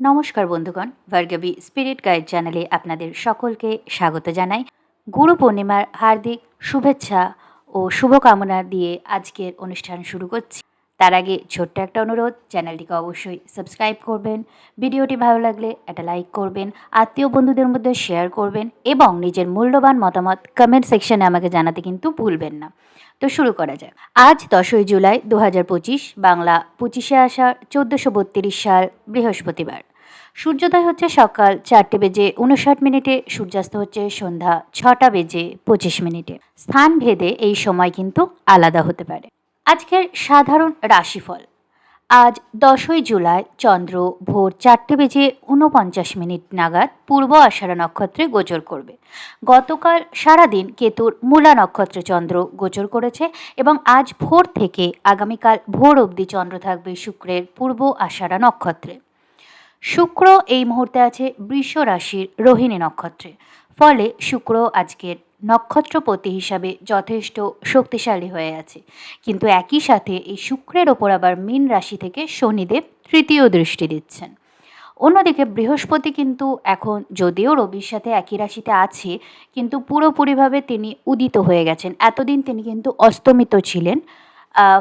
নমস্কার বন্ধুগণ, Bhargavi spirit guide চ্যানেলে আপনাদের সকলকে স্বাগত জানাই। গুরু পূর্ণিমার হার্দিক শুভেচ্ছা ও শুভকামনা দিয়ে আজকের অনুষ্ঠান শুরু করছি। তার আগে ছোট্ট একটা অনুরোধ চ্যানেলটিকে অবশ্যই সাবস্ক্রাইব করবেন, ভিডিওটি ভালো লাগলে একটা লাইক করবেন, আত্মীয় বন্ধুদের মধ্যে শেয়ার করবেন এবং নিজের মূল্যবান মতামত কমেন্ট সেকশনে আমাকে জানাতে কিন্তু ভুলবেন না। তো শুরু করা যাক। আজ দশই জুলাই দু হাজার পঁচিশ, বাংলা পঁচিশে আষাঢ়, চোদ্দোশো সাল বৃহস্পতিবার। সূর্যোদয় হচ্ছে সকাল চারটে বেজে উনষাট মিনিটে, সূর্যাস্ত হচ্ছে সন্ধ্যা ছটা বেজে পঁচিশ মিনিটে। স্থান ভেদে এই সময় কিন্তু আলাদা হতে পারে। আজকের সাধারণ রাশিফল। আজ দশই জুলাই, চন্দ্র ভোর চারটে বেজে ঊনপঞ্চাশ মিনিট নাগাদ পূর্ব আষাঢ়া নক্ষত্রে গোচর করবে। গতকাল সারাদিন কেতুর মূলা নক্ষত্রে চন্দ্র গোচর করেছে এবং আজ ভোর থেকে আগামীকাল ভোর অবধি চন্দ্র থাকবে শুক্রের পূর্ব আষাঢ়া নক্ষত্রে। শুক্র এই মুহূর্তে আছে বৃষ রাশির রোহিণী নক্ষত্রে। ফলে শুক্র আজকের নক্ষত্রপতি হিসাবে যথেষ্ট শক্তিশালী হয়ে আছে। কিন্তু একই সাথে এই শুক্রের ওপর আবার মীন রাশি থেকে শনিদেব তৃতীয় দৃষ্টি দিচ্ছেন। অন্যদিকে বৃহস্পতি কিন্তু এখন যদিও রবির সাথে একই রাশিতে আছে, কিন্তু পুরোপুরিভাবে তিনি উদিত হয়ে গেছেন। এতদিন তিনি কিন্তু অস্তমিত ছিলেন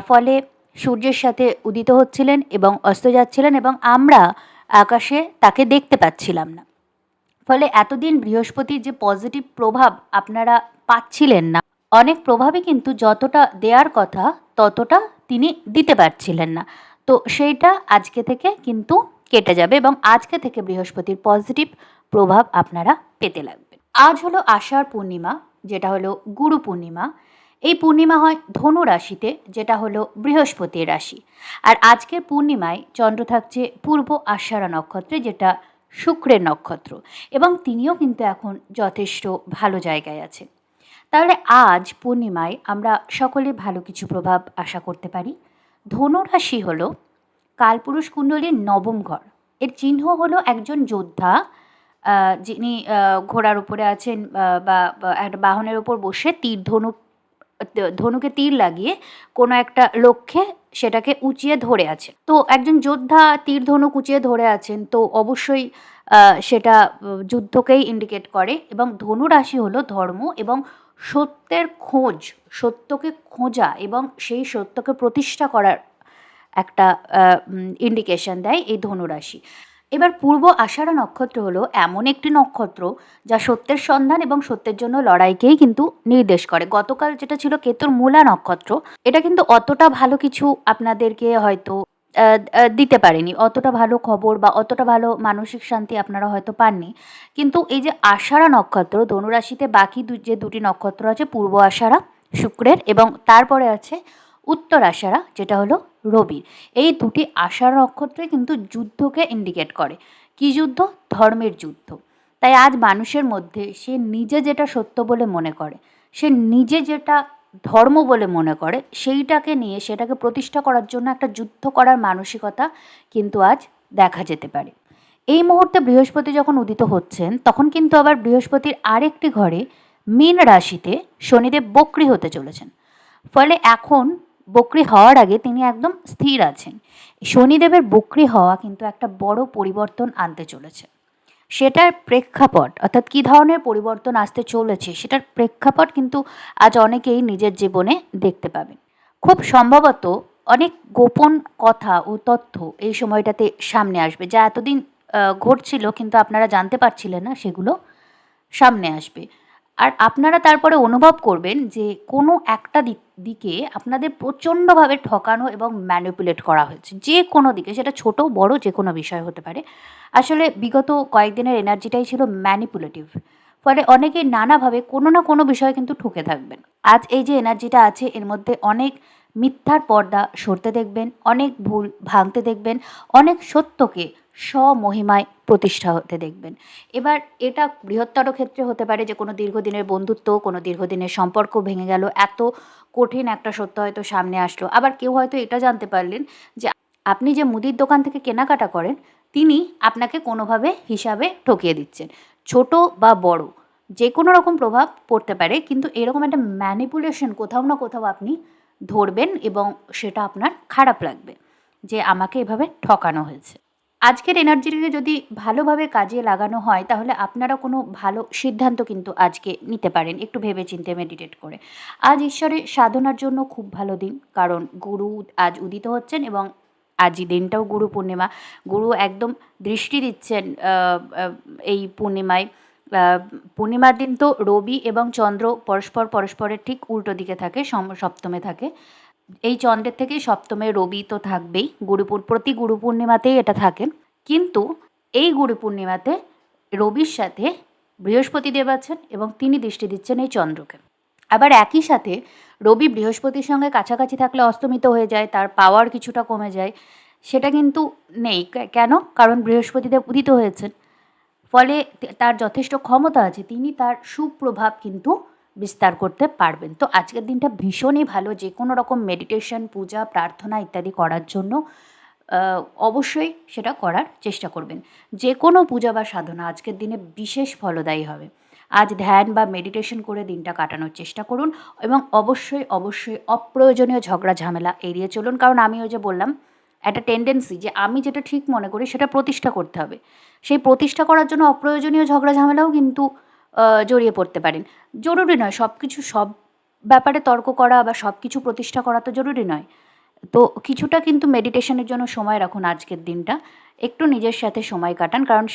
ফলে সূর্যের সাথে উদিত হচ্ছিলেন এবং অস্ত যাচ্ছিলেন এবং আমরা আকাশে তাকে দেখতে পাচ্ছিলাম না। ফলে এতদিন বৃহস্পতির যে পজিটিভ প্রভাব আপনারা পাচ্ছিলেন না, অনেক প্রভাবই কিন্তু যতটা দেওয়ার কথা ততটা তিনি দিতে পারছিলেন না। তো সেইটা আজকে থেকে কিন্তু কেটে যাবে এবং আজকে থেকে বৃহস্পতির পজিটিভ প্রভাব আপনারা পেতে লাগবে আজ হলো আষাঢ় পূর্ণিমা, যেটা হলো গুরু পূর্ণিমা। এই পূর্ণিমা হয় ধনু রাশিতে, যেটা হলো বৃহস্পতির রাশি। আর আজকের পূর্ণিমায় চন্দ্র থাকছে পূর্ব আষাঢ়া নক্ষত্রে, যেটা শুক্রের নক্ষত্র। এবং তিনিও কিন্তু এখন যথেষ্ট ভালো জায়গায় আছে তাহলে আজ পূর্ণিমায় আমরা সকলে ভালো কিছু প্রভাব আশা করতে পারি। ধনুরাশি হলো কালপুরুষ কুণ্ডলীর নবম ঘর। এর চিহ্ন হলো একজন যোদ্ধা যিনি ঘোড়ার উপরে আছেন বা একটা বাহনের ওপর বসে তীর ধনুক ধনুকে তীর লাগিয়ে কোনো একটা লক্ষ্যে সেটাকে উঁচিয়ে ধরে আছে। তো একজন যোদ্ধা তীর ধনুক উঁচিয়ে ধরে আছেন, তো অবশ্যই সেটা যুদ্ধকেই ইন্ডিকেট করে এবং ধনু রাশি হলো ধর্ম এবং সত্যের খোঁজ, সত্যকে খোঁজা এবং সেই সত্যকে প্রতিষ্ঠা করার একটা ইন্ডিকেশন দেয় এই ধনুরাশি। এবার পূর্ব আষাঢ়া নক্ষত্র হলো এমন একটি নক্ষত্র যা সত্যের সন্ধান এবং সত্যের জন্য লড়াইকেই কিন্তু নির্দেশ করে। গতকাল যেটা ছিল কেতুর মূলা নক্ষত্র, এটা কিন্তু অতটা ভালো কিছু আপনাদেরকে হয়তো দিতে পারেনি। অতটা ভালো খবর বা অতটা ভালো মানসিক শান্তি আপনারা হয়তো পাননি। কিন্তু এই যে আষাঢ়া নক্ষত্র, ধনুরাশিতে বাকি যে দুটি নক্ষত্র আছে, পূর্ব আষাঢ়া, শুক্রের এবং তারপরে আছে উত্তর আষাঢ়া, যেটা হলো রবির এই দুটি আষাঢ় নক্ষত্রে কিন্তু যুদ্ধকে ইন্ডিকেট করে। কি যুদ্ধ? ধর্মের যুদ্ধ। তাই আজ মানুষের মধ্যে সে নিজে যেটা সত্য বলে মনে করে, সে নিজে যেটা ধর্ম বলে মনে করে, সেইটাকে নিয়ে সেটাকে প্রতিষ্ঠা করার জন্য একটা যুদ্ধ করার মানসিকতা কিন্তু আজ দেখা যেতে পারে। এই মুহূর্তে বৃহস্পতি যখন উদিত হচ্ছেন, তখন কিন্তু আবার বৃহস্পতির আরেকটি ঘরে মীন রাশিতে শনিদেব বক্রি হতে চলেছেন। ফলে এখন বক্রি হওয়ার আগে তিনি একদম স্থির আছেন। শনিদেবের বক্রি হওয়া কিন্তু একটা বড় পরিবর্তন আনতে চলেছে। সেটার প্রেক্ষাপট, অর্থাৎ কী ধরনের পরিবর্তন আসতে চলেছে, সেটার প্রেক্ষাপট কিন্তু আজ অনেকেই নিজের জীবনে দেখতে পাবেন। খুব সম্ভবত অনেক গোপন কথা ও তথ্য এই সময়টাতে সামনে আসবে। যা এতদিন ঘটছিল কিন্তু আপনারা জানতে পারছিলেন না, সেগুলো সামনে আসবে। আর আপনারা তারপরে অনুভব করবেন যে কোনো একটা দিক দিকে আপনাদের প্রচণ্ডভাবে ঠকানো এবং ম্যানিপুলেট করা হয়েছে। যে কোনো দিকে, সেটা ছোট, বড়, যে কোনো বিষয় হতে পারে। আসলে বিগত কয়েকদিনের এনার্জিটাই ছিল ম্যানিপুলেটিভ ফলে অনেকে নানাভাবে কোনো না কোনো বিষয়ে কিন্তু ঠুকে থাকবেন। আজ এই যে এনার্জিটা আছে, এর মধ্যে অনেক মিথ্যার পর্দা সরতে দেখবেন, অনেক ভুল ভাঙতে দেখবেন, অনেক সত্যকে স্বমহিমায় প্রতিষ্ঠা হতে দেখবেন। এবার এটা বৃহত্তর ক্ষেত্রে হতে পারে যে, কোনো দীর্ঘদিনের বন্ধুত্ব, কোনো দীর্ঘদিনের সম্পর্ক ভেঙে গেল, এত কঠিন একটা সত্য হয়তো সামনে আসলো। আবার কেউ হয়তো এটা জানতে পারলেন যে, আপনি যে মুদির দোকান থেকে কেনাকাটা করেন, তিনি আপনাকে কোনোভাবে হিসাবে ঠকিয়ে দিচ্ছেন। ছোট বা বড়, যে কোনো রকম প্রভাব পড়তে পারে, কিন্তু এরকম একটা ম্যানিপুলেশন কোথাও না কোথাও আপনি ধরবেন এবং সেটা আপনার খারাপ লাগবে যে, আমাকে এভাবে ঠকানো হয়েছে। আজকের এনার্জিটাকে যদি ভালোভাবে কাজে লাগানো হয়, তাহলে আপনারা কোনো ভালো সিদ্ধান্ত কিন্তু আজকে নিতে পারেন। একটু ভেবে চিন্তে মেডিটেট করে। আজ ঈশ্বরের সাধনার জন্য খুব ভালো দিন, কারণ গুরু আজ উদিত হচ্ছেন এবং আজই দিনটাও গুরু পূর্ণিমা। গুরু একদম দৃষ্টি দিচ্ছেন এই পূর্ণিমায়। পূর্ণিমার দিন তো রবি এবং চন্দ্র পরস্পর পরস্পরের ঠিক উল্টো দিকে থাকে সপ্তমে থাকে। এই চন্দ্রের থেকে সপ্তমে রবি তো থাকবেই। গুরু পূর- প্রতি গুরু পূর্ণিমাতেই এটা থাকে। কিন্তু এই গুরু পূর্ণিমাতে রবির সাথে বৃহস্পতি দেব আছেন এবং তিনি দৃষ্টি দিচ্ছেন এই চন্দ্রকে। আবার একই সাথে রবি বৃহস্পতির সঙ্গে কাছাকাছি থাকলে অস্তমিত হয়ে যায়, তার পাওয়ার কিছুটা কমে যায়। সেটা কিন্তু নেই। কেন? কারণ বৃহস্পতিদেব উদিত হয়েছেন। ফলে তার যথেষ্ট ক্ষমতা আছে। তিনি তার সুপ্রভাব কিন্তু বিস্তার করতে পারবেন। তো আজকের দিনটা ভীষণই ভালো যে কোনো রকম মেডিটেশন পূজা, প্রার্থনা ইত্যাদি করার জন্য অবশ্যই সেটা করার চেষ্টা করবেন। যে কোনো পূজা বা সাধনা আজকের দিনে বিশেষ ফলদায়ী হবে। আজ ধ্যান বা মেডিটেশন করে দিনটা কাটানোর চেষ্টা করুন এবং অবশ্যই অবশ্যই অপ্রয়োজনীয় ঝগড়া, ঝামেলা এড়িয়ে চলুন। কারণ আমি ওই যে বললাম, একটা টেন্ডেন্সি যে আমি যেটা ঠিক মনে করি সেটা প্রতিষ্ঠা করতে হবে। সেই প্রতিষ্ঠা করার জন্য অপ্রয়োজনীয় ঝগড়া, ঝামেলাও কিন্তু জড়িয়ে পড়তে পারেন। জরুরি নয় সব কিছু সব ব্যাপারে তর্ক করা বা সব কিছু প্রতিষ্ঠা করা তো জরুরি নয়। তো কিছুটা কিন্তু মেডিটেশনের জন্য সময় রাখুন আজকের দিনটা। একটু নিজের সাথে সময় কাটান, কারণ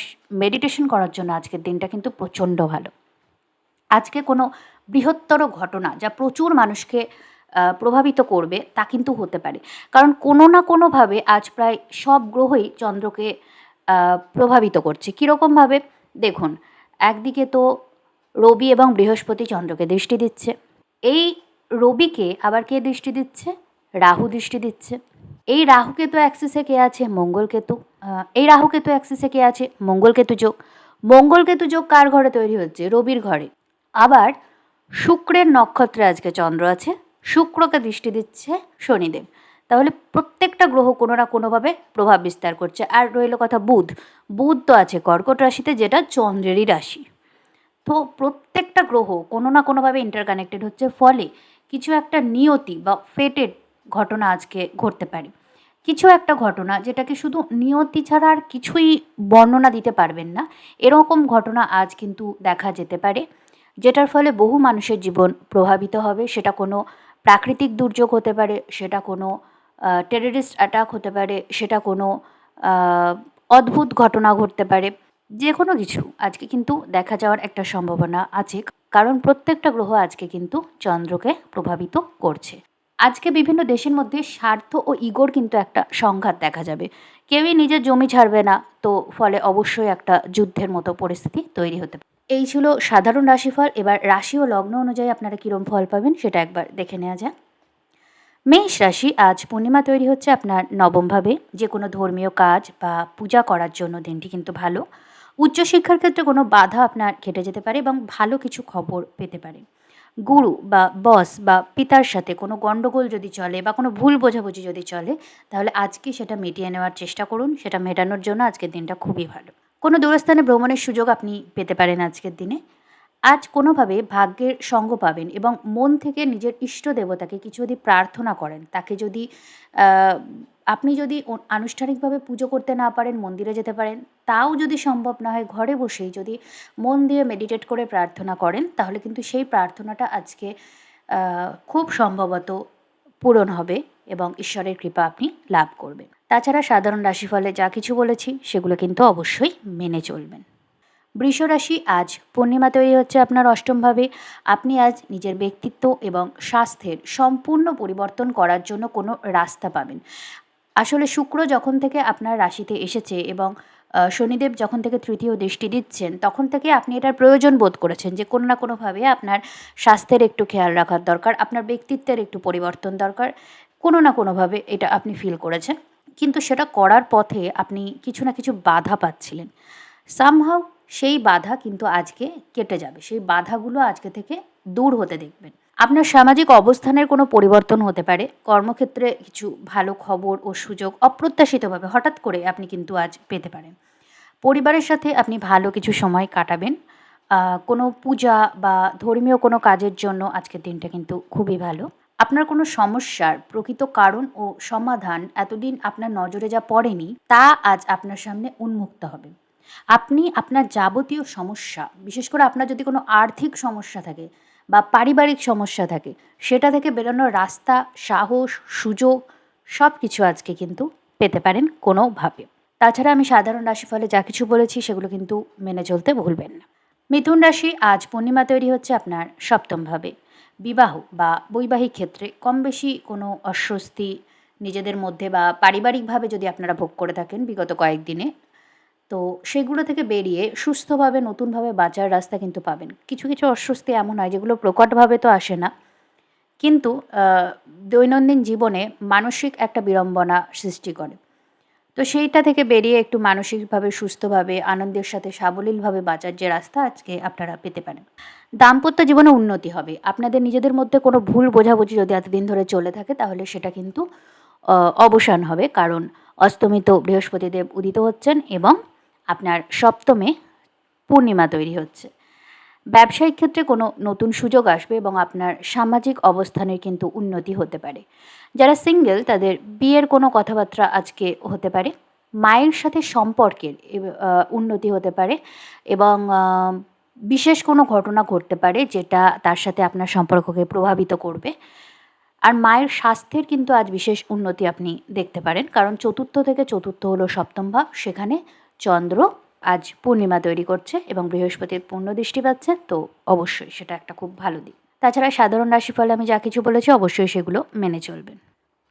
মেডিটেশন করার জন্য আজকের দিনটা কিন্তু প্রচণ্ড ভালো। আজকে কোনো বৃহত্তর ঘটনা যা প্রচুর মানুষকে প্রভাবিত করবে, তা কিন্তু হতে পারে। কারণ কোনো না কোনোভাবে আজ প্রায় সব গ্রহই চন্দ্রকে প্রভাবিত করছে। কীরকমভাবে? দেখুন, একদিকে তো রবি এবং বৃহস্পতি চন্দ্রকে দৃষ্টি দিচ্ছে। এই রবিকে আবার কে দৃষ্টি দিচ্ছে? রাহু দৃষ্টি দিচ্ছে। এই রাহুকেতু অ্যাক্সিসে কে আছে? মঙ্গলকেতু এই রাহুকেতু অ্যাক্সিসে কে আছে? মঙ্গলকেতু যোগ। মঙ্গলকেতু যোগ কার ঘরে তৈরি হচ্ছে? রবির ঘরে। আবার শুক্রের নক্ষত্রে আজকে চন্দ্র আছে। শুক্রকে দৃষ্টি দিচ্ছে শনিদেব। তাহলে প্রত্যেকটা গ্রহ কোনো না কোনোভাবে প্রভাব বিস্তার করছে। আর রইল কথা বুধ। বুধ তো আছে কর্কট রাশিতে, যেটা চন্দ্রেরই রাশি। তো প্রত্যেকটা গ্রহ কোনো না কোনোভাবে ইন্টারকানেক্টেড হচ্ছে, ফলে কিছু একটা নিয়তি বা ফেটেড ঘটনা আজকে ঘটতে পারে। কিছু একটা ঘটনা যেটাকে শুধু নিয়তি ছাড়া আর কিছুই বর্ণনা দিতে পারবেন না, এরকম ঘটনা আজ কিন্তু দেখা যেতে পারে, যেটার ফলে বহু মানুষের জীবন প্রভাবিত হবে। সেটা কোনো প্রাকৃতিক দুর্যোগ হতে পারে, সেটা কোনো টেররিস্ট অ্যাটাক হতে পারে, সেটা কোনো অদ্ভুত ঘটনা ঘটতে পারে। যে কোনো কিছু আজকে কিন্তু দেখা যাওয়ার একটা সম্ভাবনা আছে, কারণ প্রত্যেকটা গ্রহ আজকে কিন্তু চন্দ্রকে প্রভাবিত করছে। আজকে বিভিন্ন দেশের মধ্যে স্বার্থ ও ইগোর কিন্তু একটা সংঘাত দেখা যাবে। কেউই নিজের জমি ছাড়বে না, তো ফলে অবশ্যই একটা যুদ্ধের মতো পরিস্থিতি তৈরি হতে পারে। এই ছিল সাধারণ রাশিফল, এবার রাশি ও লগ্ন অনুযায়ী আপনারা কীরকম ফল পাবেন সেটা একবার দেখে নেওয়া যাক। মেষ রাশি, আজ পূর্ণিমা তৈরি হচ্ছে আপনার নবমভাবে। যে কোনো ধর্মীয় কাজ বা পূজা করার জন্য দিনটি কিন্তু ভালো। উচ্চশিক্ষার ক্ষেত্রে কোনো বাধা আপনার কেটে যেতে পারে এবং ভালো কিছু খবর পেতে পারে। গুরু বা বস বা পিতার সাথে কোনো গণ্ডগোল যদি চলে বা কোনো ভুল বোঝাবুঝি যদি চলে, তাহলে আজকে সেটা মিটিয়ে নেওয়ার চেষ্টা করুন, সেটা মেটানোর জন্য আজকের দিনটা খুবই ভালো। কোনো দূরস্থানে ভ্রমণের সুযোগ আপনি পেতে পারেন আজকের দিনে। আজ কোনোভাবে ভাগ্যের সঙ্গ পাবেন এবং মন থেকে নিজের ইষ্ট দেবতাকে কিছু যদি প্রার্থনা করেন, তাকে যদি আপনি যদি আনুষ্ঠানিকভাবে পুজো করতে না পারেন, মন্দিরে যেতে পারেন, তাও যদি সম্ভব না হয় ঘরে বসেই যদি মন দিয়ে মেডিটেট করে প্রার্থনা করেন, তাহলে কিন্তু সেই প্রার্থনাটা আজকে খুব সম্ভবত পূরণ হবে এবং ঈশ্বরের কৃপা আপনি লাভ করবেন। তাছাড়া সাধারণ রাশিফলে যা কিছু বলেছি, সেগুলো কিন্তু অবশ্যই মেনে চলবেন। বৃষ রাশি, আজ পূর্ণিমা তৈরি হচ্ছে আপনার অষ্টমভাবে আপনি আজ নিজের ব্যক্তিত্ব এবং স্বাস্থ্যের সম্পূর্ণ পরিবর্তন করার জন্য কোনো রাস্তা পাবেন। আসলে শুক্র যখন থেকে আপনার রাশিতে এসেছে এবং শনিদেব যখন থেকে তৃতীয় দৃষ্টি দিচ্ছেন, তখন থেকে আপনি এটার প্রয়োজন বোধ করেছেন যে কোনো না কোনোভাবে আপনার স্বাস্থ্যের একটু খেয়াল রাখার দরকার, আপনার ব্যক্তিত্বের একটু পরিবর্তন দরকার, কোনো না কোনোভাবে এটা আপনি ফিল করেছেন। কিন্তু সেটা করার পথে আপনি কিছু না কিছু বাধা পাচ্ছিলেন। সামহাও সেই বাধা কিন্তু আজকে কেটে যাবে, সেই বাধাগুলো আজকে থেকে দূর হতে দেখবেন। আপনার সামাজিক অবস্থানের কোনো পরিবর্তন হতে পারে? কর্মক্ষেত্রে কিছু ভালো খবর ও সুযোগ অপ্রত্যাশিতভাবে হঠাৎ করে আপনি কিন্তু আজ পেতে পারেন। পরিবারের সাথে আপনি ভালো কিছু সময় কাটাবেন। কোনো পূজা বা ধর্মীয় কোনো কাজের জন্য আজকের দিনটা কিন্তু খুবই ভালো। আপনার কোনো সমস্যার প্রকৃত কারণ ও সমাধান এতদিন আপনার নজরে যা পড়েনি, তা আজ আপনার সামনে উন্মুক্ত হবে। আপনি আপনার যাবতীয় সমস্যা, বিশেষ করে আপনার যদি কোনো আর্থিক সমস্যা থাকে বা পারিবারিক সমস্যা থাকে, সেটা থেকে বেরোনোর রাস্তা, সাহস, সুযোগ সব কিছু আজকে কিন্তু পেতে পারেন কোনোভাবে। তাছাড়া আমি সাধারণ রাশিফলে যা কিছু বলেছি সেগুলো কিন্তু মেনে চলতে ভুলবেন না। মিথুন রাশি, আজ পূর্ণিমা তৈরি হচ্ছে আপনার সপ্তমভাবে। বিবাহ বা বৈবাহিক ক্ষেত্রে কম বেশি কোনো অস্বস্তি নিজেদের মধ্যে বা পারিবারিকভাবে যদি আপনারা ভোগ করে থাকেন বিগত কয়েকদিনে তো সেগুলো থেকে বেরিয়ে সুস্থভাবে, নতুনভাবে বাঁচার রাস্তা কিন্তু পাবেন। কিছু কিছু অস্বস্তি এমন হয় যেগুলো প্রকটভাবে তো আসে না। কিন্তু দৈনন্দিন জীবনে মানসিক একটা বিড়ম্বনা সৃষ্টি করে। তো সেইটা থেকে বেরিয়ে একটু মানসিকভাবে, সুস্থভাবে, আনন্দের সাথে সাবলীলভাবে বাঁচার যে রাস্তা আজকে আপনারা পেতে পারেন। দাম্পত্য জীবনে উন্নতি হবে। আপনাদের নিজেদের মধ্যে কোনো ভুল বোঝাবুঝি যদি এতদিন ধরে চলে থাকে, তাহলে সেটা কিন্তু অবসান হবে। কারণ অস্তমিত বৃহস্পতিদেব উদিত হচ্ছেন এবং আপনার সপ্তমে পূর্ণিমা তৈরি হচ্ছে। ব্যবসায়িক ক্ষেত্রে কোনো নতুন সুযোগ আসবে এবং আপনার সামাজিক অবস্থানের কিন্তু উন্নতি হতে পারে। যারা সিঙ্গেল, তাদের বিয়ের কোনো কথাবার্তা আজকে হতে পারে। মায়ের সাথে সম্পর্কের উন্নতি হতে পারে এবং বিশেষ কোনো ঘটনা ঘটতে পারে যেটা তার সাথে আপনার সম্পর্ককে প্রভাবিত করবে। আর মায়ের স্বাস্থ্যের কিন্তু আজ বিশেষ উন্নতি আপনি দেখতে পারেন। কারণ চতুর্থ থেকে চতুর্থ হলো সপ্তম ভাব, সেখানে চন্দ্র আজ পূর্ণিমা তৈরি করছে এবং বৃহস্পতির পূর্ণ দৃষ্টি পাচ্ছে, তো অবশ্যই সেটা একটা খুব ভালো দিক। তাছাড়া সাধারণ রাশিফলে আমি যা কিছু বলেছি, অবশ্যই সেগুলো মেনে চলবেন।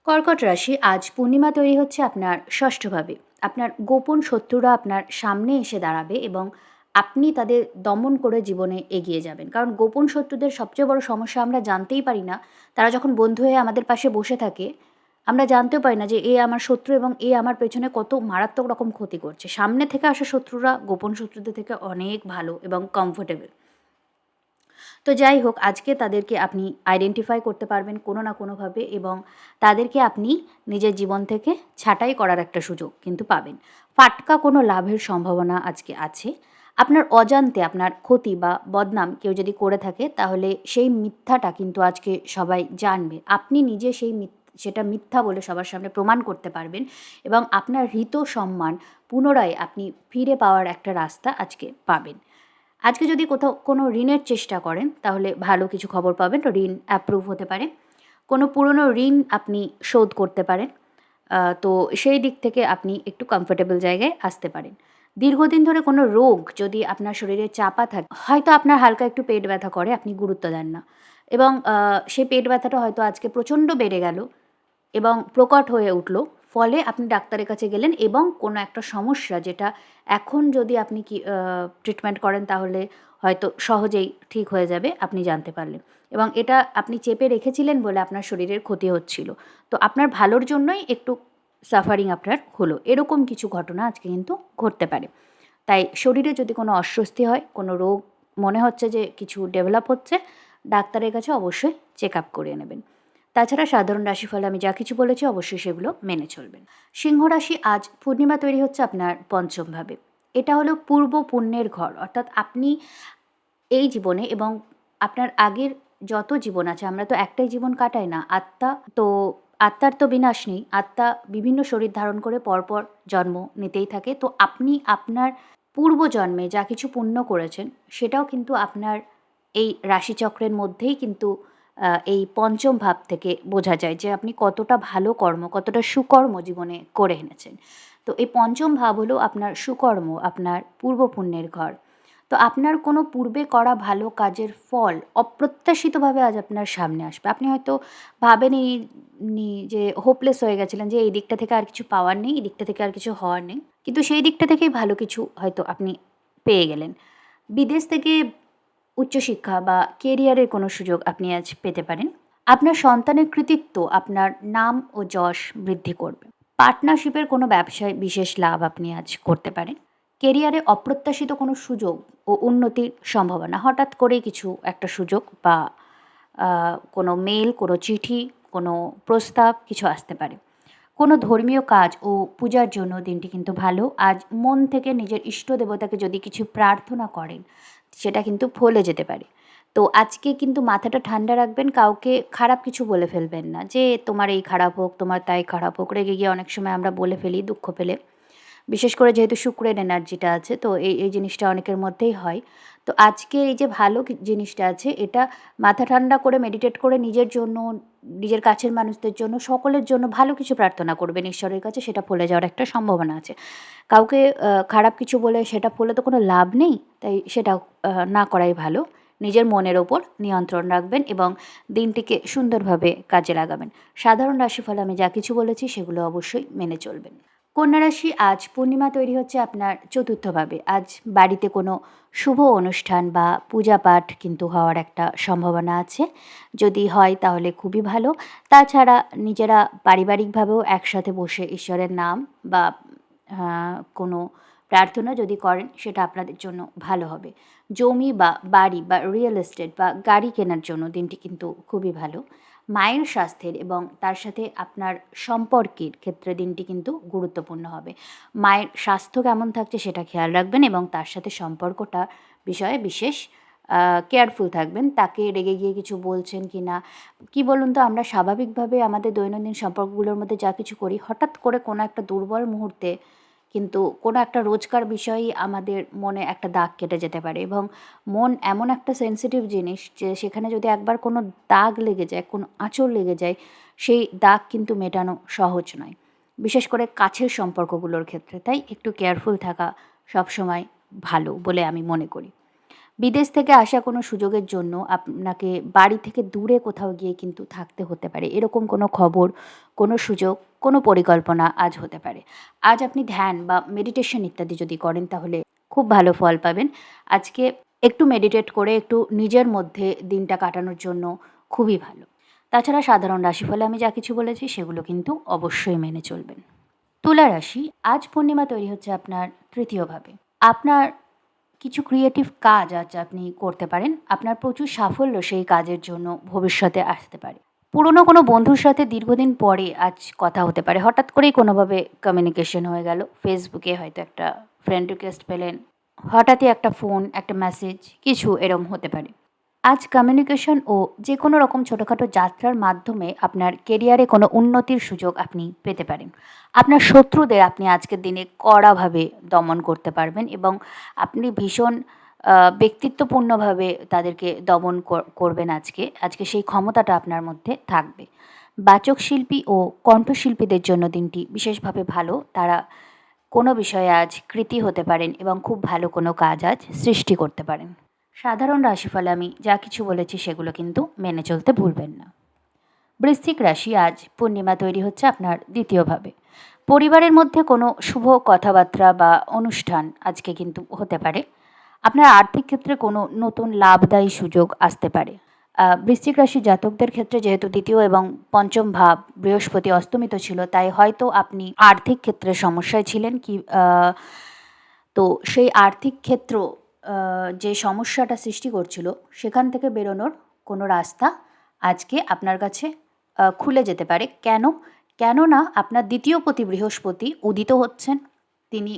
কর্কট রাশি আজ পূর্ণিমা তৈরি হচ্ছে আপনার ষষ্ঠভাবে। আপনার গোপন শত্রুরা আপনার সামনে এসে দাঁড়াবে এবং আপনি তাদের দমন করে জীবনে এগিয়ে যাবেন। কারণ গোপন শত্রুদের সবচেয়ে বড় সমস্যা আমরা জানতেই পারি না। তারা যখন বন্ধু হয়ে আমাদের পাশে বসে থাকে আমরা জানতেও পারি না যে এ আমার শত্রু এবং এ আমার পেছনে কত মারাত্মক রকম ক্ষতি করছে। সামনে থেকে আসা শত্রুরা গোপন শত্রুদের থেকে অনেক ভালো এবং কমফোর্টেবল তো যাই হোক, আজকে তাদেরকে আপনি আইডেন্টিফাই করতে পারবেন কোনো না কোনোভাবে এবং তাদেরকে আপনি নিজের জীবন থেকে ছাঁটাই করার একটা সুযোগ কিন্তু পাবেন। ফাটকা কোনো লাভের সম্ভাবনা আজকে আছে। আপনার অজান্তে আপনার ক্ষতি বা বদনাম কেউ যদি করে থাকে, তাহলে সেই মিথ্যাটা কিন্তু আজকে সবাই জানবে। আপনি নিজে সেই মিথ- সেটা মিথ্যা বলে সবার সামনে প্রমাণ করতে পারবেন এবং আপনার হৃত সম্মান পুনরায় আপনি ফিরে পাওয়ার একটা রাস্তা আজকে পাবেন। আজকে যদি কোথাও কোনো ঋণের চেষ্টা করেন, তাহলে ভালো কিছু খবর পাবেন। ঋণ অ্যাপ্রুভ হতে পারে। কোনো পুরনো ঋণ আপনি শোধ করতে পারেন। তো সেই দিক থেকে আপনি একটু কমফোর্টেবল জায়গায় আসতে পারেন। দীর্ঘদিন ধরে কোনো রোগ যদি আপনার শরীরে চাপা থাকে, হয়তো আপনার হালকা একটু পেট ব্যথা করে, আপনি গুরুত্ব দেন না। এবং সেই পেট ব্যথাটা হয়তো আজকে প্রচণ্ড বেড়ে গেল। এবং প্রকট হয়ে উঠল। ফলে আপনি ডাক্তারের কাছে গেলেন এবং কোনো একটা সমস্যা যেটা এখন যদি আপনি কি ট্রিটমেন্ট করেন তাহলে হয়তো সহজেই ঠিক হয়ে যাবে, আপনি জানতে পারলেন। এবং এটা আপনি চেপে রেখেছিলেন বলে আপনার শরীরের ক্ষতি হচ্ছিল। তো আপনার ভালোর জন্যই একটু সাফারিং আপনার হলো। এরকম কিছু ঘটনা আজকে কিন্তু ঘটতে পারে। তাই শরীরে যদি কোনো অস্বস্তি হয়, কোনো রোগ, মনে হচ্ছে যে কিছু ডেভেলপ হচ্ছে, ডাক্তারের কাছে অবশ্যই চেক আপ করিয়ে নেবেন। তাছাড়া সাধারণ রাশিফলে আমি যা কিছু বলেছি অবশ্যই সেগুলো মেনে চলবেন। সিংহ রাশি আজ পূর্ণিমা তৈরি হচ্ছে আপনার পঞ্চমভাবে। এটা হলো পূর্ব পুণ্যের ঘর, অর্থাৎ আপনি এই জীবনে এবং আপনার আগের যত জীবন আছে, আমরা তো একটাই জীবন কাটাই না, আত্মা তো, আত্মার তো বিনাশ নেই, আত্মা বিভিন্ন শরীর ধারণ করে পরপর জন্ম নিতেই থাকে। তো আপনি আপনার পূর্ব জন্মে যা কিছু পুণ্য করেছেন, সেটাও কিন্তু আপনার এই রাশিচক্রের মধ্যেই কিন্তু এই পঞ্চম ভাব থেকে বোঝা যায় যে আপনি কতটা ভালো কর্ম, কতটা সুকর্ম জীবনে করে এনেছেন। তো এই পঞ্চম ভাব হলো আপনার সুকর্ম, আপনার পূর্ব পুণ্যের ঘর। তো আপনার কোনো পূর্বে করা ভালো কাজের ফল অপ্রত্যাশিতভাবে আজ আপনার সামনে আসবে। আপনি হয়তো ভাবেনি নি যে হোপলেস হয়ে গেছিলেন যে এই দিকটা থেকে আর কিছু পাওয়ার নেই, এই দিকটা থেকে আর কিছু হওয়ার নেই। কিন্তু সেই দিকটা থেকেই ভালো কিছু হয়তো আপনি পেয়ে গেলেন। বিদেশ থেকে উচ্চশিক্ষা বা কেরিয়ারের কোনো সুযোগ আপনি আজ পেতে পারেন। আপনার সন্তানের কৃতিত্ব, আপনার নাম ও যশ বৃদ্ধি করবে। পার্টনারশিপের কোনো ব্যবসায় বিশেষ লাভ আপনি আজ করতে পারেন। কেরিয়ারে অপ্রত্যাশিত কোনো সুযোগ ও উন্নতির সম্ভাবনা, হঠাৎ করে কিছু একটা সুযোগ বা কোনো মেল কোনো চিঠি, কোনো প্রস্তাব কিছু আসতে পারে। কোনো ধর্মীয় কাজ ও পূজার জন্য দিনটি কিন্তু ভালো। আজ মন থেকে নিজের ইষ্ট দেবতাকে যদি কিছু প্রার্থনা করেন সেটা কিন্তু ফলে যেতে পারে। তো আজকে কিন্তু মাথাটা ঠান্ডা রাখবেন, কাউকে খারাপ কিছু বলে ফেলবেন না, যে তোমার এই খারাপ হোক, তোমার তাই খারাপ হোক, রেগে গিয়ে অনেক সময় আমরা বলে ফেলি দুঃখ পেলে। বিশেষ করে যেহেতু শুক্রের এনার্জিটা আছে, তো এই এই জিনিসটা অনেকের মধ্যেই হয়। তো আজকে এই যে ভালো জিনিসটা আছে, এটা মাথা ঠান্ডা করে মেডিটেট করে নিজের জন্য, নিজের কাছের মানুষদের জন্য, সকলের জন্য ভালো কিছু প্রার্থনা করবেন ঈশ্বরের কাছে, সেটা ফলে যাওয়ার একটা সম্ভাবনা আছে। কাউকে খারাপ কিছু বলে সেটা ফলে তো কোনো লাভ নেই, তাই সেটা না করাই ভালো। নিজের মনের ওপর নিয়ন্ত্রণ রাখবেন এবং দিনটিকে সুন্দরভাবে কাজে লাগাবেন। সাধারণ রাশিফল আমি যা কিছু বলেছি সেগুলো অবশ্যই মেনে চলবেন। কন্যা রাশি আজ পূর্ণিমা তৈরি হচ্ছে আপনার চতুর্থভাবে। আজ বাড়িতে কোনো শুভ অনুষ্ঠান বা পূজা পাঠ কিন্তু হওয়ার একটা সম্ভাবনা আছে। যদি হয় তাহলে খুবই ভালো। তাছাড়া নিজেরা পারিবারিকভাবেও একসাথে বসে ঈশ্বরের নাম বা কোনো প্রার্থনা যদি করেন সেটা আপনাদের জন্য ভালো হবে। জমি বা বাড়ি বা রিয়েল এস্টেট বা গাড়ি কেনার জন্য দিনটি কিন্তু খুবই ভালো। মায়ের স্বাস্থ্যের এবং তার সাথে আপনার সম্পর্কের ক্ষেত্রে দিনটি কিন্তু গুরুত্বপূর্ণ হবে। মায়ের স্বাস্থ্য কেমন থাকছে সেটা খেয়াল রাখবেন এবং তার সাথে সম্পর্কটা বিষয়ে বিশেষ কেয়ারফুল থাকবেন। তাকে রেগে গিয়ে কিছু বলছেন কি না কি বলুন তো, আমরা স্বাভাবিকভাবে আমাদের দৈনন্দিন সম্পর্কগুলোর মধ্যে যা কিছু করি, হঠাৎ করে কোনো একটা দুর্বল মুহূর্তে কিন্তু কোনো একটা রোজকার বিষয়েই আমাদের মনে একটা দাগ কেটে যেতে পারে এবং মন এমন একটা সেন্সিটিভ জিনিস যে সেখানে যদি একবার কোনো দাগ লেগে যায়, কোনো আঁচড় লেগে যায়, সেই দাগ কিন্তু মেটানো সহজ নয়। বিশেষ করে কাছের সম্পর্কগুলোর ক্ষেত্রে। তাই একটু কেয়ারফুল থাকা সবসময় ভালো বলে আমি মনে করি। বিদেশ থেকে আসা কোনো সুযোগের জন্য আপনাকে বাড়ি থেকে দূরে কোথাও গিয়ে কিন্তু থাকতে হতে পারে। এরকম কোনো খবর, কোনো সুযোগ, কোনো পরিকল্পনা আজ হতে পারে। আজ আপনি ধ্যান বা মেডিটেশন ইত্যাদি যদি করেন তাহলে খুব ভালো ফল পাবেন। আজকে একটু মেডিটেট করে একটু নিজের মধ্যে দিনটা কাটানোর জন্য খুবই ভালো। তাছাড়া সাধারণ রাশিফলে আমি যা কিছু বলেছি সেগুলো কিন্তু অবশ্যই মেনে চলবেন। তুলা রাশি, আজ পূর্ণিমা তৈরি হচ্ছে আপনার তৃতীয়ভাবে। আপনার কিছু ক্রিয়েটিভ কাজ আজ আপনি করতে পারেন। আপনার প্রচুর সাফল্য সেই কাজের জন্য ভবিষ্যতে আসতে পারে। পুরনো কোনো বন্ধুর সাথে দীর্ঘদিন পরে আজ কথা হতে পারে। হঠাৎ করেই কোনোভাবে কমিউনিকেশন হয়ে গেল। ফেসবুকে হয়তো একটা ফ্রেন্ড রিকোয়েস্ট পেলেন। হঠাৎই একটা ফোন একটা মেসেজ কিছু এরম হতে পারে। আজ কমিউনিকেশন ও যে কোনো রকম ছোটোখাটো যাত্রার মাধ্যমে আপনার কেরিয়ারে কোনো উন্নতির সুযোগ আপনি পেতে পারেন। আপনার শত্রুদের আপনি আজকের দিনে কড়াভাবে দমন করতে পারবেন এবং আপনি ভীষণ ব্যক্তিত্বপূর্ণভাবে তাদেরকে দমন কর- করবেন আজকে। আজকে সেই ক্ষমতাটা আপনার মধ্যে থাকবে। বাচক শিল্পী ও কণ্ঠশিল্পীদের জন্য দিনটি বিশেষভাবে ভালো। তারা কোনো বিষয়ে আজ কৃতি হতে পারেন এবং খুব ভালো কোনো কাজ আজ সৃষ্টি করতে পারেন। সাধারণ রাশিফলে আমি যা কিছু বলেছি সেগুলো কিন্তু মেনে চলতে ভুলবেন না। বৃশ্চিক রাশি আজ পূর্ণিমা তৈরি হচ্ছে আপনার দ্বিতীয়ভাবে পরিবারের মধ্যে কোনো শুভ কথাবার্তা বা অনুষ্ঠান আজকে কিন্তু হতে পারে। আপনার আর্থিক ক্ষেত্রে কোনো নতুন লাভদায়ী সুযোগ আসতে পারে। বৃশ্চিক রাশি জাতকদের ক্ষেত্রে যেহেতু দ্বিতীয় এবং পঞ্চম ভাব, বৃহস্পতি অস্তমিত ছিল, তাই হয়তো আপনি আর্থিক ক্ষেত্রে সমস্যায় ছিলেন কি তো সেই আর্থিক ক্ষেত্র যে সমস্যাটা সৃষ্টি করছিল, সেখান থেকে বেরোনোর কোনো রাস্তা আজকে আপনার কাছে খুলে যেতে পারে। কেন? কেননা আপনার দ্বিতীয় পতি বৃহস্পতি উদিত হচ্ছেন। তিনি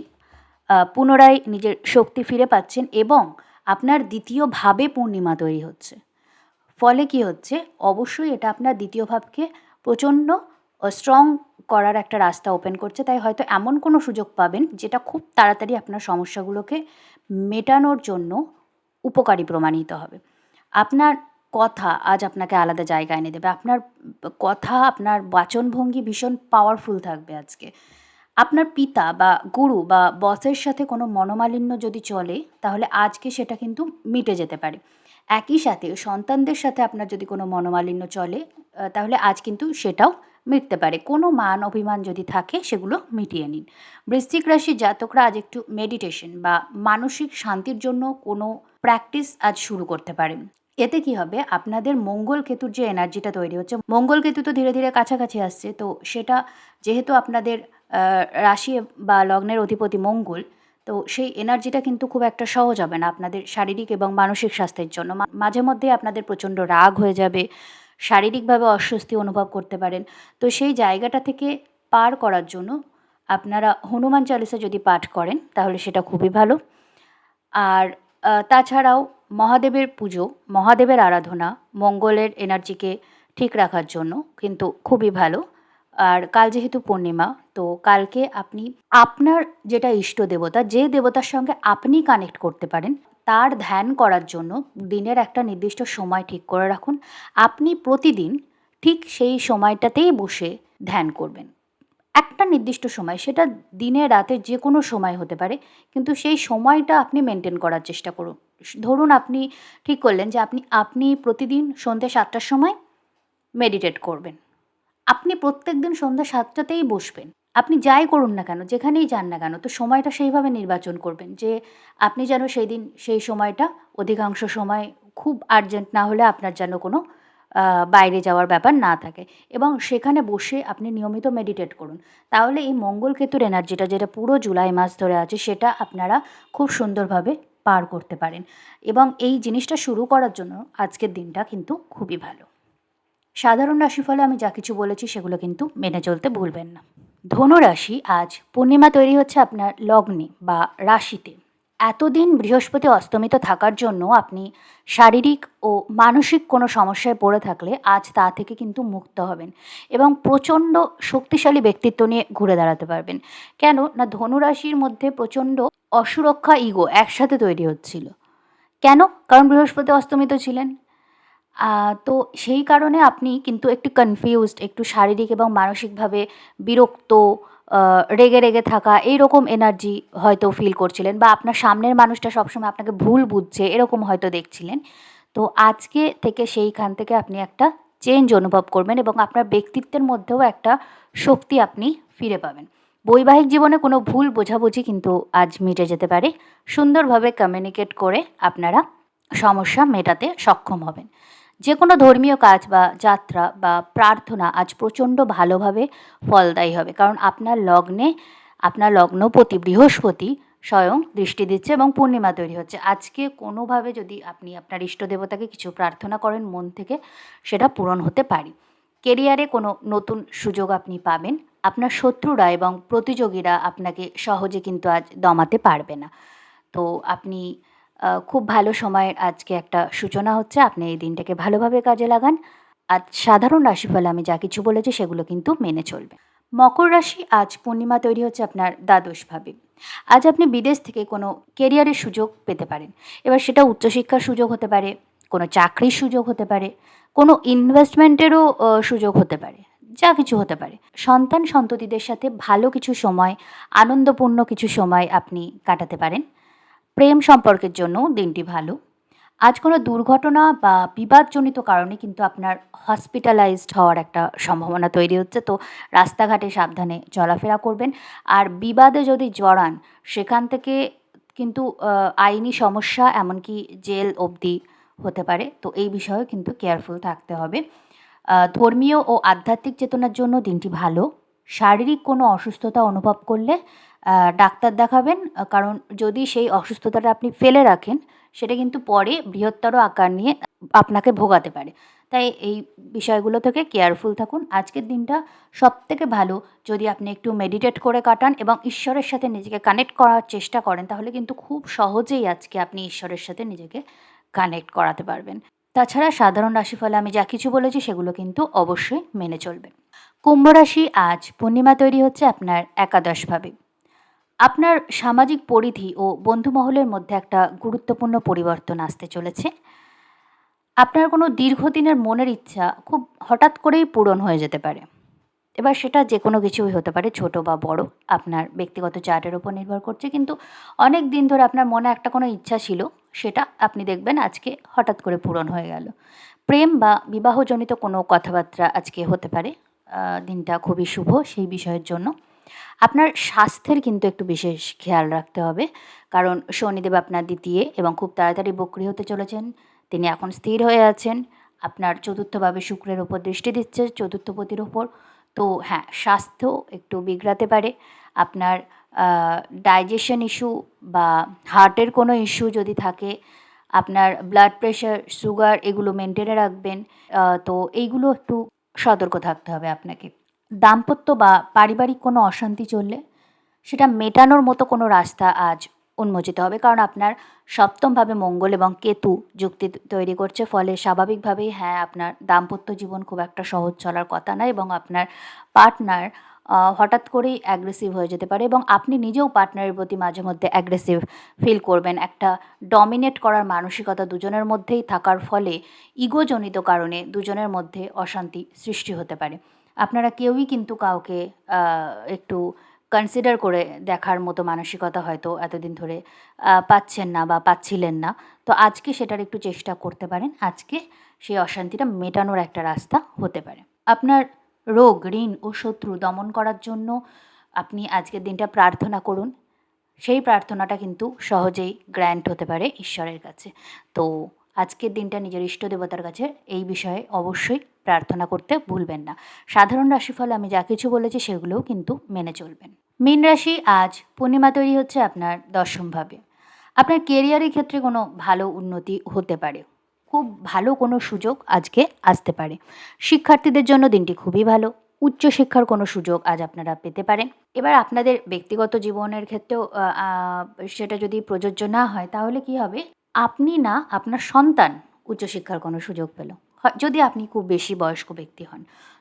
পুনরায় নিজের শক্তি ফিরে পাচ্ছেন এবং আপনার দ্বিতীয় ভাবে পূর্ণিমা তৈরি হচ্ছে। ফলে কি হচ্ছে? অবশ্যই এটা আপনার দ্বিতীয় ভাবকে প্রচণ্ড স্ট্রং করার একটা রাস্তা ওপেন করছে। তাই হয়তো এমন কোনো সুযোগ পাবেন যেটা খুব তাড়াতাড়ি আপনার সমস্যাগুলোকে মেটানোর জন্য উপকারী প্রমাণিত হবে। আপনার কথা আজ আপনাকে আলাদা জায়গায় এনে দেবে। আপনার কথা, আপনার বাচনভঙ্গি ভীষণ পাওয়ারফুল থাকবে আজকে। আপনার পিতা বা গুরু বা বসের সাথে কোনো মনোমালিন্য যদি চলে, তাহলে আজকে সেটা কিন্তু মিটে যেতে পারে। একই সাথে সন্তানদের সাথে আপনার যদি কোনো মনোমালিন্য চলে তাহলে আজ কিন্তু সেটাও মিটতে পারে। কোনো মান অভিমান যদি থাকে, সেগুলো মিটিয়ে নিন। বৃশ্চিক রাশির জাতকরা আজ একটু মেডিটেশন বা মানসিক শান্তির জন্য কোনো প্র্যাকটিস আজ শুরু করতে পারেন এতে কি হবে? আপনাদের মঙ্গল কেতুর যে এনার্জিটা তৈরি হচ্ছে, মঙ্গল কেতু তো ধীরে ধীরে কাছাকাছি আসছে, তো সেটা যেহেতু আপনাদের রাশি বা লগ্নের অধিপতি মঙ্গল, তো সেই এনার্জিটা কিন্তু খুব একটা সহজ হবে না আপনাদের শারীরিক এবং মানসিক স্বাস্থ্যের জন্য। মাঝে মধ্যে আপনাদের প্রচণ্ড রাগ হয়ে যাবে শারীরিকভাবে অস্বস্তি অনুভব করতে পারেন। তো সেই জায়গাটা থেকে পার করার জন্য আপনারা হনুমান চালিসা যদি পাঠ করেন, তাহলে সেটা খুবই ভালো। আর তাছাড়াও মহাদেবের পুজো, মহাদেবের আরাধনা মঙ্গলের এনার্জিকে ঠিক রাখার জন্য কিন্তু খুবই ভালো। আর কাল যেহেতু পূর্ণিমা, তো কালকে আপনি আপনার যেটা ইষ্ট দেবতা, যে দেবতার সঙ্গে আপনি কানেক্ট করতে পারেন তার ধ্যান করার জন্য দিনের একটা নির্দিষ্ট সময় ঠিক করে রাখুন। আপনি প্রতিদিন ঠিক সেই সময়টাতেই বসে ধ্যান করবেন। একটা নির্দিষ্ট সময়, সেটা দিনে, রাতে যে কোনো সময় হতে পারে, কিন্তু সেই সময়টা আপনি মেনটেন করার চেষ্টা করুন। ধরুন আপনি ঠিক করলেন যে আপনি আপনি প্রতিদিন সন্ধ্যে সাতটার সময় মেডিটেট করবেন। আপনি প্রত্যেক দিন সন্ধ্যা সাতটাতেই বসবেন। আপনি যাই করুন না কেন, যেখানেই যান না কেন, তো সময়টা সেইভাবে নির্বাচন করবেন যে আপনি যেন সেই দিন, সেই সময়টা, অধিকাংশ সময় খুব আর্জেন্ট না হলে আপনার যেন কোনো বাইরে যাওয়ার ব্যাপার না থাকে এবং সেখানে বসে আপনি নিয়মিত মেডিটেট করুন। তাহলে এই মঙ্গল কেতুর এনার্জিটা যেটা পুরো জুলাই মাস ধরে আছে, সেটা আপনারা খুব সুন্দরভাবে পার করতে পারেন এবং এই জিনিসটা শুরু করার জন্য আজকের দিনটা কিন্তু খুবই ভালো। সাধারণ রাশিফলে আমি যা কিছু বলেছি, সেগুলো কিন্তু মেনে চলতে ভুলবেন না। ধনুরাশি আজ পূর্ণিমা তৈরি হচ্ছে আপনার লগ্নে বা রাশিতে। এতদিন বৃহস্পতি অস্তমিত থাকার জন্য আপনি শারীরিক ও মানসিক কোনো সমস্যায় পড়ে থাকলে আজ তা থেকে কিন্তু মুক্ত হবেন এবং প্রচণ্ড শক্তিশালী ব্যক্তিত্ব নিয়ে ঘুরে দাঁড়াতে পারবেন। কেন? না, ধনুরাশির মধ্যে প্রচণ্ড অসুরক্ষা ইগো একসাথে তৈরি হচ্ছিল। কেন? কারণ বৃহস্পতি অস্তমিত ছিলেন। তো সেই কারণে আপনি কিন্তু একটু কনফিউজড একটু শারীরিক এবং মানসিকভাবে বিরক্ত রেগে রেগে থাকা এইরকম এনার্জি হয়তো ফিল করছিলেন বা আপনার সামনের মানুষটা সবসময় আপনাকে ভুল বুঝছে এরকম হয়তো দেখছিলেন। তো আজকে থেকে সেইখান থেকে আপনি একটা চেঞ্জ অনুভব করবেন এবং আপনার ব্যক্তিত্বের মধ্যেও একটা শক্তি আপনি ফিরে পাবেন। বৈবাহিক জীবনে কোনো ভুল বোঝাবুঝি কিন্তু আজ মিটে যেতে পারে। সুন্দরভাবে কমিউনিকেট করে আপনারা সমস্যা মেটাতে সক্ষম হবেন। যে কোনো ধর্মীয় কাজ বা যাত্রা বা প্রার্থনা আজ প্রচণ্ড ভালোভাবে ফলদায়ী হবে। কারণ আপনার লগ্নে, আপনার লগ্নপতি বৃহস্পতি স্বয়ং দৃষ্টি দিচ্ছে এবং পূর্ণিমা তৈরি হচ্ছে। আজকে কোনোভাবে যদি আপনি আপনার ইষ্ট দেবতাকে কিছু প্রার্থনা করেন মন থেকে, সেটা পূরণ হতে পারে। কেরিয়ারে কোনো নতুন সুযোগ আপনি পাবেন। আপনার শত্রুরা এবং প্রতিযোগীরা আপনাকে সহজে কিন্তু আজ দমাতে পারবে না। তো আপনি খুব ভালো সময়ের আজকে একটা সূচনা হচ্ছে। আপনি এই দিনটাকে ভালোভাবে কাজে লাগান। আজ সাধারণ রাশিফলে আমি যা কিছু বলেছি সেগুলো কিন্তু মেনে চলবে। মকর রাশি, আজ পূর্ণিমা তৈরি হচ্ছে আপনার দ্বাদশভাবে আজ আপনি বিদেশ থেকে কোনো কেরিয়ারের সুযোগ পেতে পারেন। এবার সেটা উচ্চশিক্ষার সুযোগ হতে পারে, কোনো চাকরির সুযোগ হতে পারে, কোনো ইনভেস্টমেন্টেরও সুযোগ হতে পারে, যা কিছু হতে পারে। সন্তান সন্ততিদের সাথে ভালো কিছু সময়, আনন্দপূর্ণ কিছু সময় আপনি কাটাতে পারেন। প্রেম সম্পর্কের জন্য দিনটি ভালো। আজ কোনো দুর্ঘটনা বা বিবাদজনিত কারণে কিন্তু আপনার হসপিটালাইজড হওয়ার একটা সম্ভাবনা তৈরি হচ্ছে। তো রাস্তাঘাটে সাবধানে চলাফেরা করবেন। আর বিবাদে যদি জড়ান, সেখান থেকে কিন্তু আইনি সমস্যা এমনকি জেল অবধি হতে পারে। তো এই বিষয়েও কিন্তু কেয়ারফুল থাকতে হবে। ধর্মীয় ও আধ্যাত্মিক চেতনার জন্য দিনটি ভালো। শারীরিক কোনো অসুস্থতা অনুভব করলে ডাক্তার দেখাবেন কারণ যদি সেই অসুস্থতাটা আপনি ফেলে রাখেন, সেটা কিন্তু পরে বৃহত্তর আকার নিয়ে আপনাকে ভোগাতে পারে। তাই এই বিষয়গুলো থেকে কেয়ারফুল থাকুন। আজকের দিনটা সব থেকে ভালো যদি আপনি একটু মেডিটেট করে কাটান এবং ঈশ্বরের সাথে নিজেকে কানেক্ট করার চেষ্টা করেন, তাহলে কিন্তু খুব সহজেই আজকে আপনি ঈশ্বরের সাথে নিজেকে কানেক্ট করাতে পারবেন। তাছাড়া সাধারণ রাশিফলে আমি যা কিছু বলেছি, সেগুলো কিন্তু অবশ্যই মেনে চলবেন। কুম্ভ রাশি, আজ পূর্ণিমা তৈরি হচ্ছে আপনার একাদশভাবে আপনার সামাজিক পরিধি ও বন্ধুমহলের মধ্যে একটা গুরুত্বপূর্ণ পরিবর্তন আসতে চলেছে। আপনার কোনো দীর্ঘদিনের মনের ইচ্ছা খুব হঠাৎ করেই পূরণ হয়ে যেতে পারে। এবার সেটা যে কোনো কিছুই হতে পারে, ছোট বা বড়, আপনার ব্যক্তিগত চার্টের উপর নির্ভর করছে। কিন্তু অনেক দিন ধরে আপনার মনে একটা কোনো ইচ্ছা ছিল, সেটা আপনি দেখবেন আজকে হঠাৎ করে পূরণ হয়ে গেল। প্রেম বা বিবাহজনিত কোনো কথাবার্তা আজকে হতে পারে। দিনটা খুবই শুভ সেই বিষয়ের জন্য। আপনার স্বাস্থ্যের কিন্তু একটু বিশেষ খেয়াল রাখতে হবে। কারণ শনিদেব আপনার দ্বিতীয় এবং খুব তাড়াতাড়ি বক্রি হতে চলেছেন। তিনি এখন স্থির হয়ে আছেন। আপনার চতুর্থভাবে শুক্রের ওপর দৃষ্টি দিচ্ছে, চতুর্থপতির ওপর। তো হ্যাঁ স্বাস্থ্য একটু বিগড়াতে পারে। আপনার ডাইজেশন ইস্যু বা হার্টের কোনো ইস্যু যদি থাকে, আপনার ব্লাড প্রেশার সুগার এগুলো মেনটেনে রাখবেন। তো এইগুলো একটু সতর্ক থাকতে হবে আপনাকে। দাম্পত্য বা পারিবারিক কোনো অশান্তি চললে সেটা মেটানোর মতো কোনো রাস্তা আজ উন্মোচিত হবে। কারণ আপনার সপ্তমভাবে মঙ্গল এবং কেতু যুক্তি তৈরি করছে। ফলে স্বাভাবিকভাবেই হ্যাঁ আপনার দাম্পত্য জীবন খুব একটা সহজ চলার কথা না এবং আপনার পার্টনার হঠাৎ করেই অ্যাগ্রেসিভ হয়ে যেতে পারে এবং আপনি নিজেও পার্টনারের প্রতি মাঝে মধ্যে অ্যাগ্রেসিভ ফিল করবেন। একটা ডমিনেট করার মানসিকতা দুজনের মধ্যেই থাকার ফলে ইগোজনিত কারণে দুজনের মধ্যে অশান্তি সৃষ্টি হতে পারে। আপনারা কেউই কিন্তু কাউকে একটু কনসিডার করে দেখার মতো মানসিকতা হয়তো এতদিন ধরে পাচ্ছেন না বা পাচ্ছিলেন না। তো আজকে সেটার একটু চেষ্টা করতে পারেন। আজকে সেই অশান্তিটা মেটানোর একটা রাস্তা হতে পারে। আপনার রোগ, ঋণ ও শত্রু দমন করার জন্য আপনি আজকের দিনটা প্রার্থনা করুন। সেই প্রার্থনাটা কিন্তু সহজেই গ্র্যান্ট হতে পারে ঈশ্বরের কাছে। তো আজকের দিনটা নিজের ইষ্ট দেবতার কাছে এই বিষয়ে অবশ্যই প্রার্থনা করতে ভুলবেন না। সাধারণ রাশিফল আমি যা কিছু বলেছি সেগুলোও কিন্তু মেনে চলবেন। মীন রাশি আজ পূর্ণিমা তৈরি হচ্ছে আপনার দশমভাবে আপনার কেরিয়ারের ক্ষেত্রে কোনো ভালো উন্নতি হতে পারে। খুব ভালো কোনো সুযোগ আজকে আসতে পারে। শিক্ষার্থীদের জন্য দিনটি খুবই ভালো। উচ্চশিক্ষার কোনো সুযোগ আজ আপনারা পেতে পারেন। এবার আপনাদের ব্যক্তিগত জীবনের ক্ষেত্রেও সেটা যদি প্রযোজ্য না হয় তাহলে কি হবে? আপনি না আপনার সন্তান উচ্চশিক্ষার কোনো সুযোগ পেল। যদি আপনি খুব বেশি বয়স্ক ব্যক্তি হন।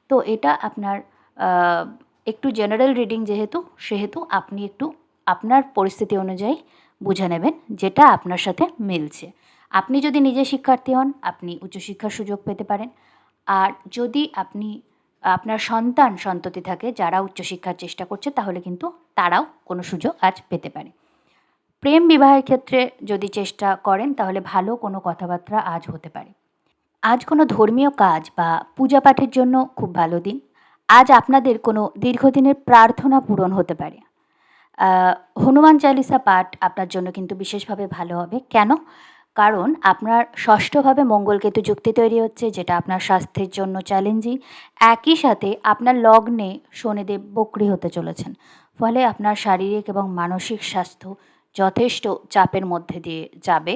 তো এটা আপনার একটু জেনারেল রিডিং যেহেতু, সেহেতু আপনি একটু আপনার পরিস্থিতি অনুযায়ী বুঝে নেবেন যেটা আপনার সাথে মিলছে। আপনি যদি নিজে শিক্ষার্থী হন, আপনি উচ্চশিক্ষার সুযোগ পেতে পারেন। আর যদি আপনি, আপনার সন্তান সন্ততি থাকে যারা উচ্চশিক্ষার চেষ্টা করছে, তাহলে কিন্তু তারাও কোনো সুযোগ আজ পেতে পারে। প্রেম বিবাহের ক্ষেত্রে যদি চেষ্টা করেন, তাহলে ভালো কোনো কথাবার্তা আজ হতে পারে। আজ কোনো ধর্মীয় কাজ বা পূজা পাঠের জন্য খুব ভালো দিন। আজ আপনাদের কোনো দীর্ঘদিনের প্রার্থনা পূরণ হতে পারে। হনুমান চালিসা পাঠ আপনার জন্য কিন্তু বিশেষভাবে ভালো হবে। কেন? কারণ আপনার ষষ্ঠভাবে মঙ্গলকেতু যুক্তি তৈরি হচ্ছে, যেটা আপনার স্বাস্থ্যের জন্য চ্যালেঞ্জিং। একই সাথে আপনার লগ্নে শনিদেব বক্রি হতে চলেছেন। ফলে আপনার শারীরিক এবং মানসিক স্বাস্থ্য যথেষ্ট চাপের মধ্যে দিয়ে যাবে।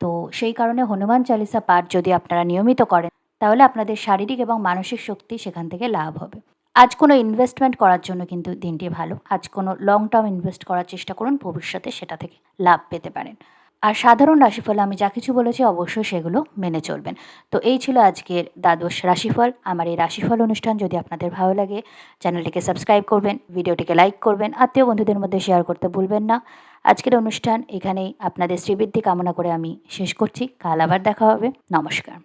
তো সেই কারণে হনুমান চালিসা পাঠ যদি আপনারা নিয়মিত করেন, তাহলে আপনাদের শারীরিক এবং মানসিক শক্তি সেখান থেকে লাভ হবে। আজ কোনো ইনভেস্টমেন্ট করার জন্য কিন্তু দিনটি ভালো। আজ কোনো লং টার্ম ইনভেস্ট করার চেষ্টা করুন, ভবিষ্যতে সেটা থেকে লাভ পেতে পারেন। আর সাধারণ রাশিফল আমি যা কিছু বলেছি অবশ্যই সেগুলো মেনে চলবেন। তো এই ছিল আজকের দ্বাদশ রাশিফল। আমার এই রাশিফল অনুষ্ঠান যদি আপনাদের ভালো লাগে, চ্যানেলটিকে সাবস্ক্রাইব করবেন, ভিডিওটিকে লাইক করবেন, আত্মীয় বন্ধুদের মধ্যে শেয়ার করতে ভুলবেন না। আজকের অনুষ্ঠান এখানেই। আপনাদের শ্রীবৃদ্ধি কামনা করে আমি শেষ করছি। কাল আবার দেখা হবে। নমস্কার।